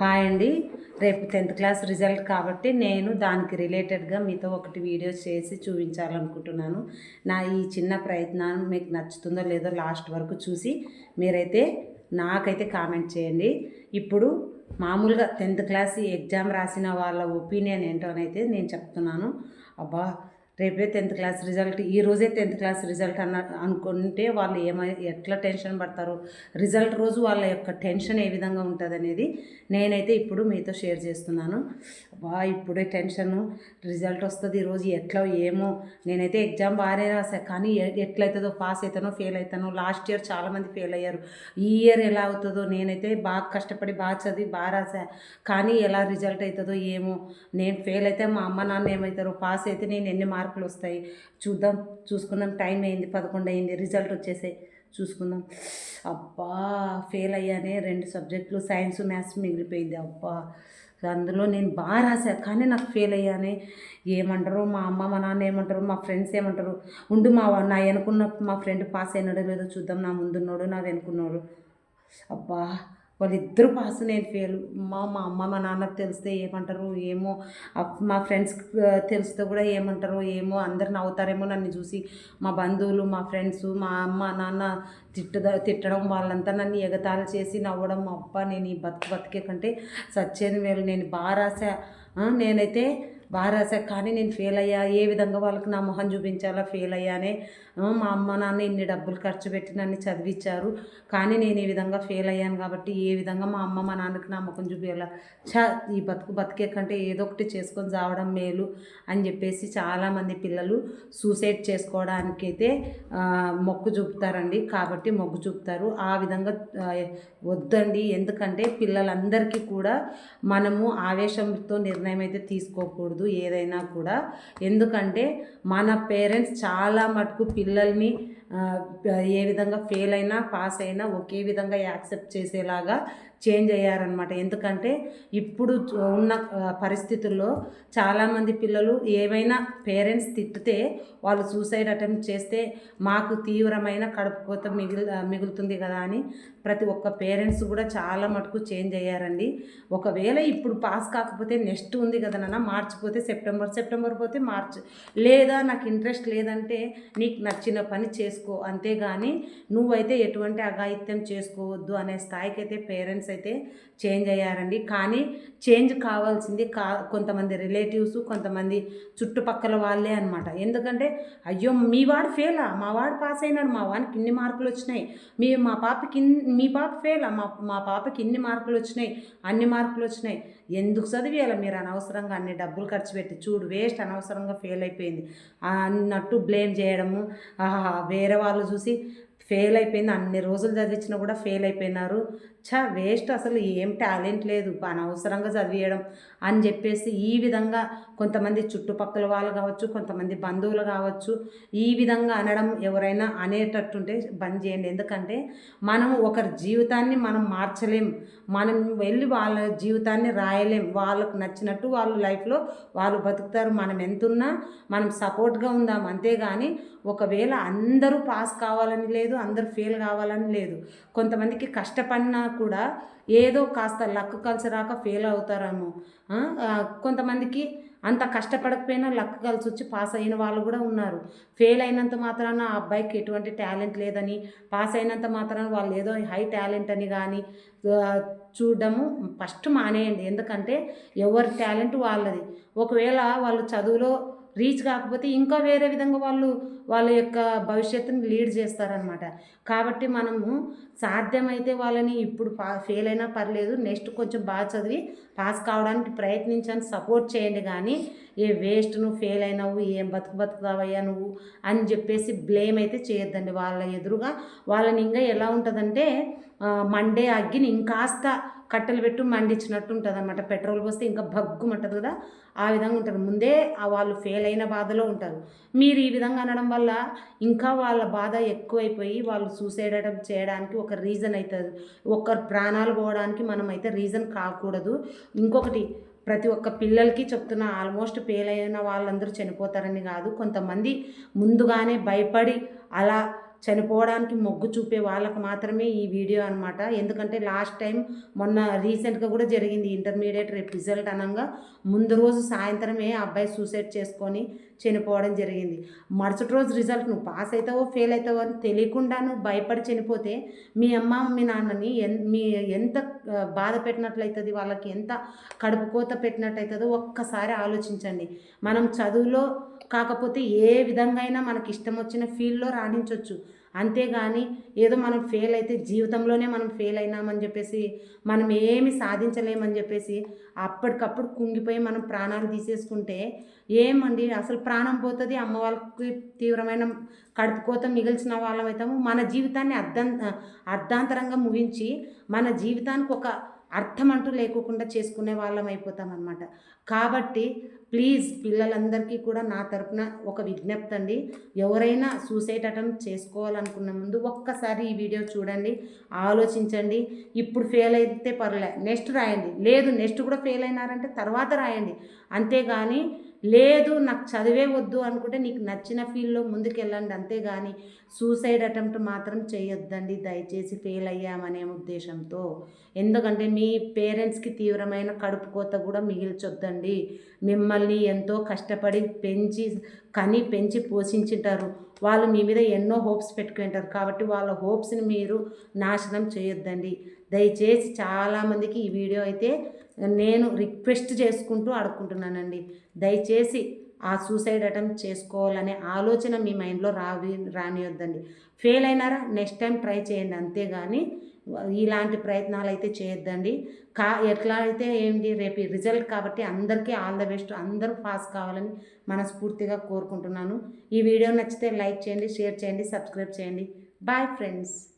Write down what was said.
Hi అండి. రేపు tenth class result కాబట్టి నేను దానికి రిలేటెడ్గా మీతో ఒకటి వీడియో చేసి చూపించాలనుకుంటున్నాను. నా ఈ చిన్న ప్రయత్నం మీకు నచ్చుతుందో లేదో లాస్ట్ వరకు చూసి మీరైతే నాకైతే కామెంట్ చేయండి. ఇప్పుడు మామూలుగా టెన్త్ క్లాస్ ఎగ్జామ్ రాసిన వాళ్ళ ఒపీనియన్ ఏంటోనైతే నేను చెప్తున్నాను. అబ్బా రేపే టెన్త్ క్లాస్ రిజల్ట్ ఈ రోజే టెన్త్ క్లాస్ రిజల్ట్ అన్న అనుకుంటే వాళ్ళు ఏమై ఎట్లా టెన్షన్ పడతారు రిజల్ట్ రోజు వాళ్ళ యొక్క టెన్షన్ ఏ విధంగా ఉంటుంది అనేది నేనైతే ఇప్పుడు మీతో షేర్ చేస్తున్నాను. వా ఇప్పుడే టెన్షన్ రిజల్ట్ వస్తుంది ఈరోజు ఎట్లా ఏమో నేనైతే ఎగ్జామ్ బాగానే రాసా కానీ ఎట్లయితుందో పాస్ అవుతానో ఫెయిల్ అవుతానో లాస్ట్ ఇయర్ చాలామంది ఫెయిల్ అయ్యారు. ఈ ఇయర్ ఎలా అవుతుందో నేనైతే బాగా కష్టపడి బాగా చదివి బాగా రాసా కానీ ఎలా రిజల్ట్ అవుతుందో ఏమో నేను ఫెయిల్ అయితే మా అమ్మ నాన్న ఏమవుతారో పాస్ అయితే నేను ఎన్ని మార్కులు వస్తాయి. చూద్దాం చూసుకుందాం టైం అయింది పదకొండు అయింది రిజల్ట్ వచ్చేసాయి. చూసుకుందాం. అబ్బా ఫెయిల్ అయ్యానే రెండు సబ్జెక్టులు సైన్స్ మ్యాథ్స్ మిగిలిపోయింది. అబ్బా అందులో నేను బాగా రాశా కానీ నాకు ఫెయిల్ అయ్యానే. ఏమంటారు? మా అమ్మ మా నాన్న ఏమంటారు? మా ఫ్రెండ్స్ ఏమంటారు? ఉండు మా నా వెనుకున్న మా ఫ్రెండ్ పాస్ అయినాడో లేదో చూద్దాం నా ముందున్నాడు నా వెనుకున్నాడు. అబ్బా వాళ్ళిద్దరూ పాస్ నేను ఫెయిల్ మా మా అమ్మ మా నాన్న తెలిస్తే ఏమంటారు ఏమో అప్- మా ఫ్రెండ్స్ తెలిస్తే కూడా ఏమంటారు ఏమో అందరు నవ్వుతారేమో నన్ను చూసి. మా బంధువులు మా ఫ్రెండ్స్ మా అమ్మ నాన్న తిట్టద తిట్టడం వాళ్ళంతా నన్ను ఎగతాళి చేసి నవ్వడం అబ్బా నేను ఈ బతుకు బతికే కంటే సచ్చేది వేలు నేను బాగా రాసా నేనైతే బాగా రాసా కానీ నేను ఫెయిల్ అయ్యా. ఏ విధంగా వాళ్ళకి నా మొహం చూపించాలా? ఫెయిల్ అయ్యానే మా అమ్మ నాన్న ఇన్ని డబ్బులు ఖర్చు పెట్టి నన్ను చదివించారు కానీ నేను ఈ విధంగా ఫెయిల్ అయ్యాను కాబట్టి ఏ విధంగా మా అమ్మ మా నాన్నకి నమ్మకం చూపించాల? చ చా ఈ బతుకు బతికే కంటే ఏదో ఒకటి చేసుకొని చావడం మేలు అని చెప్పేసి చాలామంది పిల్లలు సూసైడ్ చేసుకోవడానికి అయితే మొక్కు చూపుతారండి. కాబట్టి మొగ్గు చూపుతారు. ఆ విధంగా వద్దండి. ఎందుకంటే పిల్లలందరికీ కూడా మనము ఆవేశంతో నిర్ణయం అయితే తీసుకోకూడదు ఏదైనా కూడా. ఎందుకంటే మన పేరెంట్స్ చాలా మటుకు పిల్లల్ని ఏ విధంగా ఫెయిల్ అయినా పాస్ అయినా ఒకే విధంగా యాక్సెప్ట్ చేసేలాగా చేంజ్ అయ్యారనమాట ఎందుకంటే ఇప్పుడు ఉన్న పరిస్థితుల్లో చాలామంది పిల్లలు ఏమైనా పేరెంట్స్ తిట్టితే వాళ్ళు సూసైడ్ అటెంప్ట్ చేస్తే మాకు తీవ్రమైన కడుపు కోత మిగిలి మిగులుతుంది కదా అని ప్రతి ఒక్క పేరెంట్స్ కూడా చాలా మటుకు చేంజ్ అయ్యారండి. ఒకవేళ ఇప్పుడు పాస్ కాకపోతే నెక్స్ట్ ఉంది కదా నాన్న మార్చి పోతే సెప్టెంబర్ సెప్టెంబర్ పోతే మార్చ్. లేదా నాకు ఇంట్రెస్ట్ లేదంటే నీకు నచ్చిన పని చేసుకో అంతేగాని నువ్వైతే ఎటువంటి అఘాయిత్యం చేసుకోవద్దు అనే స్థాయికి అయితే పేరెంట్స్ అయితే చేంజ్ అయ్యారండి. కానీ చేంజ్ కావాల్సింది కా కొంతమంది రిలేటివ్స్ కొంతమంది చుట్టుపక్కల వాళ్ళే అనమాట ఎందుకంటే అయ్యో మీ వాడు ఫెయిలా? మా వాడు పాస్ అయినాడు మా వానికి ఇన్ని మార్కులు వచ్చినాయి. మీ మా పాపకి మీ పాప ఫెయిలా? మా మా పాపకి ఇన్ని మార్కులు వచ్చినాయి అన్ని మార్కులు వచ్చినాయి. ఎందుకు చదివేయాలి మీరు అనవసరంగా? అన్ని డబ్బులు ఖర్చు పెట్టి చూడు వేస్ట్ అనవసరంగా ఫెయిల్ అయిపోయింది. అన్నట్టు బ్లేమ్ చేయడము ఆహా వేరే వాళ్ళు చూసి ఫెయిల్ అయిపోయింది. అన్ని రోజులు చదివించినా కూడా ఫెయిల్ అయిపోయినారు. చా వేస్ట్ అసలు ఏం టాలెంట్ లేదు అనవసరంగా చదివేయడం అని చెప్పేసి ఈ విధంగా కొంతమంది చుట్టుపక్కల వాళ్ళు కావచ్చు కొంతమంది బంధువులు కావచ్చు ఈ విధంగా అనడం ఎవరైనా అనేటట్టుంటే బంద్ చేయండి. ఎందుకంటే మనం ఒకరి జీవితాన్ని మనం మార్చలేం. మనం వెళ్ళి వాళ్ళ జీవితాన్ని రాయలేం. వాళ్ళకు నచ్చినట్టు వాళ్ళు లైఫ్లో వాళ్ళు బతుకుతారు. మనం ఎంతున్నా మనం సపోర్ట్గా ఉందాం. అంతేగాని ఒకవేళ అందరూ పాస్ కావాలని లేదు అందరూ ఫెయిల్ కావాలని లేదు కొంతమందికి కష్టపడిన కూడా ఏదో కాస్త లక్ కలిసి రాక ఫెయిల్ అవుతారేమో. కొంతమందికి అంత కష్టపడకపోయినా లక్ కలిసి వచ్చి పాస్ అయిన వాళ్ళు కూడా ఉన్నారు. ఫెయిల్ అయినంత మాత్రాన ఆ అబ్బాయికి ఎటువంటి టాలెంట్ లేదని పాస్ అయినంత మాత్రాన వాళ్ళు ఏదో హై టాలెంట్ అని కానీ చూడడము ఫస్ట్ మానేయండి. ఎందుకంటే ఎవరి టాలెంట్ వాళ్ళది. ఒకవేళ వాళ్ళు చదువులో రీచ్ కాకపోతే ఇంకా వేరే విధంగా వాళ్ళు వాళ్ళ యొక్క భవిష్యత్తుని లీడ్ చేస్తారనమాట కాబట్టి మనము సాధ్యమైతే వాళ్ళని ఇప్పుడు పా ఫెయిల్ అయినా పర్లేదు నెక్స్ట్ కొంచెం బాగా చదివి పాస్ కావడానికి ప్రయత్నించని సపోర్ట్ చేయండి కానీ ఏ వేస్ట్ నువ్వు ఫెయిల్ అయినావు ఏం బతుకు బతుకుతావయ్యా నువ్వు అని చెప్పేసి బ్లేమ్ అయితే చేయొద్దండి. వాళ్ళ ఎదురుగా వాళ్ళని ఇంకా ఎలా ఉంటుందంటే మండే అగ్గిని ఇంకాస్త కట్టెలు పెట్టు మండించినట్టు ఉంటుంది అనమాట పెట్రోల్ పోస్తే ఇంకా భగ్గుమంటుంది కదా ఆ విధంగా ఉంటుంది. ముందే వాళ్ళు ఫెయిల్ అయిన బాధలో ఉంటారు. మీరు ఈ విధంగా అనడం వల్ల ఇంకా వాళ్ళ బాధ ఎక్కువైపోయి వాళ్ళు సూసైడ్ అటెంప్ట్ చేయడానికి ఒక రీజన్ అవుతుంది ఒకరి ప్రాణాలు పోవడానికి మనం అయితే రీజన్ కాకూడదు. ఇంకొకటి ప్రతి ఒక్క పిల్లలకి చెప్తున్నా ఆల్మోస్ట్ ఫెయిల్ అయిన వాళ్ళందరూ చనిపోతారని కాదు. కొంతమంది ముందుగానే భయపడి అలా చనిపోవడానికి మొగ్గు చూపే వాళ్ళకు మాత్రమే ఈ వీడియో అనమాట ఎందుకంటే లాస్ట్ టైం మొన్న రీసెంట్గా కూడా జరిగింది ఇంటర్మీడియట్ రేపు రిజల్ట్ అనగా ముందు రోజు సాయంత్రమే ఆ అబ్బాయి సూసైడ్ చేసుకొని చనిపోవడం జరిగింది. మరుసటి రోజు రిజల్ట్ నువ్వు పాస్ అవుతావో ఫెయిల్ అవుతావో అని తెలియకుండా నువ్వు భయపడి చనిపోతే మీ అమ్మ మీ నాన్నని ఎన్ మీ ఎంత బాధ పెట్టినట్లయితుంది వాళ్ళకి ఎంత కడుపు కోత పెట్టినట్టయితుందో ఒక్కసారి ఆలోచించండి. మనం చదువులో కాకపోతే ఏ విధంగా అయినా మనకి ఇష్టం వచ్చిన ఫీల్డ్లో రాణించవచ్చు అంతేగాని ఏదో మనం ఫెయిల్ అయితే జీవితంలోనే మనం ఫెయిల్ అయినామని చెప్పేసి మనం ఏమి సాధించలేమని చెప్పేసి అప్పటికప్పుడు కుంగిపోయి మనం ప్రాణాలు తీసేసుకుంటే ఏమండి? అసలు ప్రాణం పోతుంది అమ్మ వాళ్ళకి తీవ్రమైన కడుపు కోత మిగిల్చిన వాళ్ళం అవుతాము. మన జీవితాన్ని అర్థం అర్ధాంతరంగా ముగించి మన జీవితానికి ఒక అర్థం అంటూ లేకోకుండా చేసుకునే వాళ్ళం అయిపోతాం అనమాట కాబట్టి ప్లీజ్ పిల్లలందరికీ కూడా నా తరపున ఒక విజ్ఞప్తి అండి. ఎవరైనా సూసైడ్ అటెంప్ట్ చేసుకోవాలనుకున్న ముందు ఒక్కసారి ఈ వీడియో చూడండి ఆలోచించండి. ఇప్పుడు ఫెయిల్ అయితే పర్లే నెక్స్ట్ రాయండి. లేదు నెక్స్ట్ కూడా ఫెయిల్ అయినారంటే తర్వాత రాయండి. అంతేగాని లేదు నాకు చదివే వద్దు అనుకుంటే నీకు నచ్చిన ఫీల్డ్లో ముందుకెళ్ళండి అంతేగాని సూసైడ్ అటెంప్ట్ మాత్రం చేయొద్దండి దయచేసి ఫెయిల్ అయ్యామనే ఉద్దేశంతో. ఎందుకంటే మీ పేరెంట్స్కి తీవ్రమైన కడుపు కోత కూడా మిగిల్చొద్దండి. మిమ్మల్ని ఎంతో కష్టపడి పెంచి కని పెంచి పోషించుంటారు. వాళ్ళు మీ మీద ఎన్నో హోప్స్ పెట్టుకుంటారు. కాబట్టి వాళ్ళ హోప్స్ని మీరు నాశనం చేయొద్దండి. దయచేసి చాలామందికి ఈ వీడియో అయితే నేను రిక్వెస్ట్ చేసుకుంటూ అడుక్కుంటున్నానండి దయచేసి ఆ సూసైడ్ అటెంప్ట్ చేసుకోవాలనే ఆలోచన మీ మైండ్లో రావి రానియొద్దండి. ఫెయిల్ అయినారా? నెక్స్ట్ టైం ట్రై చేయండి అంతేగాని ఇలాంటి ప్రయత్నాలు అయితే చేయొద్దండి. కా ఎట్లా అయితే ఏంటి రేపు రిజల్ట్ కాబట్టి అందరికీ ఆల్ ద బెస్ట్ అందరూ పాస్ కావాలని మనస్ఫూర్తిగా కోరుకుంటున్నాను. ఈ వీడియో నచ్చితే లైక్ చేయండి షేర్ చేయండి సబ్స్క్రైబ్ చేయండి. Bye friends.